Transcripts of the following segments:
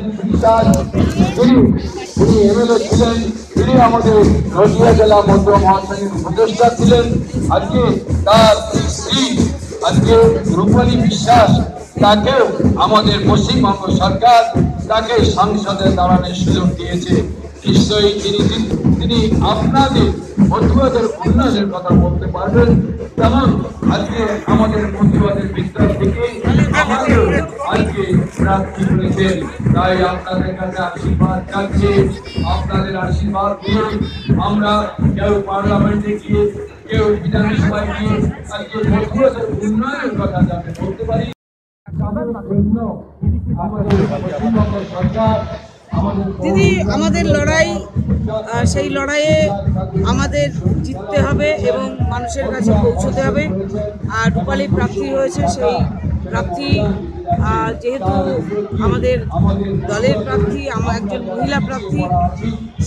তিনি ছিলেন তিনি আমাদের নদিয়া জেলা মধ্য মহাসংঘের উপদেষ্টা ছিলেন আজকে তার স্ত্রী আজকে রূপালী বিশ্বাস তাকেও আমাদের পশ্চিমবঙ্গ সরকার তাকে সংসদে দাঁড়ানোর সুযোগ দিয়েছে নিশ্চয়ই তিনি তিনি আপনাদের মধ্যবাদের উন্নয়নের কথা বলতে পারবেন তেমন আজকে আমাদের মধ্যবাদের বিদ্যার থেকে আমাদের আজকে প্রার্থী তাই আপনাদের কাছে আশীর্বাদ চাচ্ছি। আপনাদের আশীর্বাদ দিয়ে আমরা কেউ পার্লামেন্টে গিয়ে, কেউ বিধানসভায় গিয়ে আজকে মধ্যবাদের উন্নয়নের কথা বলতে পারি। দিদি, আমাদের লড়াই সেই লড়াইয়ে আমাদের জিততে হবে এবং মানুষের কাছে পৌঁছতে হবে। আর রূপালী প্রার্থী হয়েছে সেই প্রার্থী যেহেতু আমাদের দলের প্রার্থী, আমার একজন মহিলা প্রার্থী,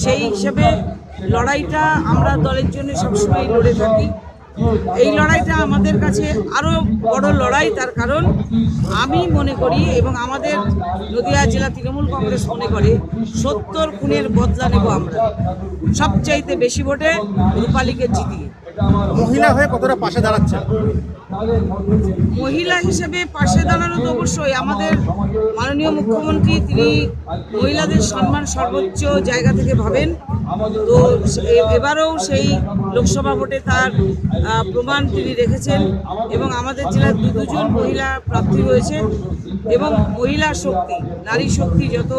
সেই হিসেবে লড়াইটা আমরা দলের জন্য সবসময় লড়ে থাকি। এই লড়াইটা আমাদের কাছে আরও বড় লড়াই, তার কারণ আমি মনে করি এবং আমাদের নদিয়া জেলা তৃণমূল কংগ্রেস মনে করে, সত্তর খুনের বদলা নেব আমরা। সবচাইতে বেশি ভোটে রূপালীকে জিতিয়ে। মহিলা হয়ে কতটা পাশে দাঁড়াচ্ছে? মহিলা হিসেবে পাশে দাঁড়ানো তো অবশ্যই। আমাদের মাননীয় মুখ্যমন্ত্রী, তিনি মহিলাদের সম্মান সর্বোচ্চ জায়গা থেকে ভাবেন। তো এবারেও সেই লোকসভা ভোটে তার প্রমাণ তিনি রেখেছেন এবং আমাদের জেলার দু দুজন মহিলা প্রার্থী হয়েছে এবং মহিলা শক্তি নারী শক্তি যত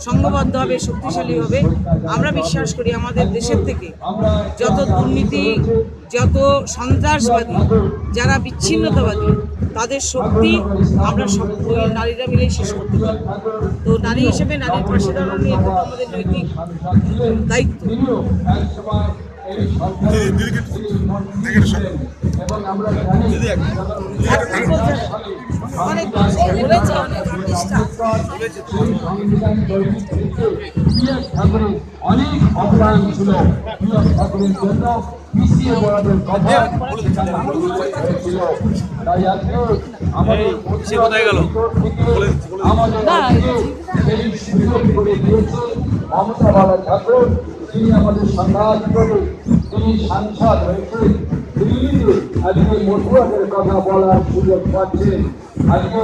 সংঘবদ্ধ হবে শক্তিশালী হবে আমরা বিশ্বাস করি আমাদের দেশের থেকে যত দুর্নীতি যত সন্ত্রাসবাদী যারা বিচ্ছিন্নতাবাদী তাদের শক্তি আমরা সব নারীরা মিলেই শেষ করতে পারি। তো নারী হিসেবে নারীর পাশে দাঁড়ানো নিয়ে আমাদের নৈতিক দায়িত্ব। এবং আমরা জানি অনেক অবদান ছিল। ঠাকুরের জন্য পিছিয়ে পড়াদের কথা আলোচনা হয়েছিল তাই আজকে আমাদের গেল? আমাদের সেই সুযোগ করে দিয়েছে মমতা বালা ঠাকুর। তিনি আমাদের সংঘাত তিনি সাংসদ হয়েছে দিল্লিতে আজকে মধুয়াদের কথা বলার সুযোগ পাচ্ছেন আজকে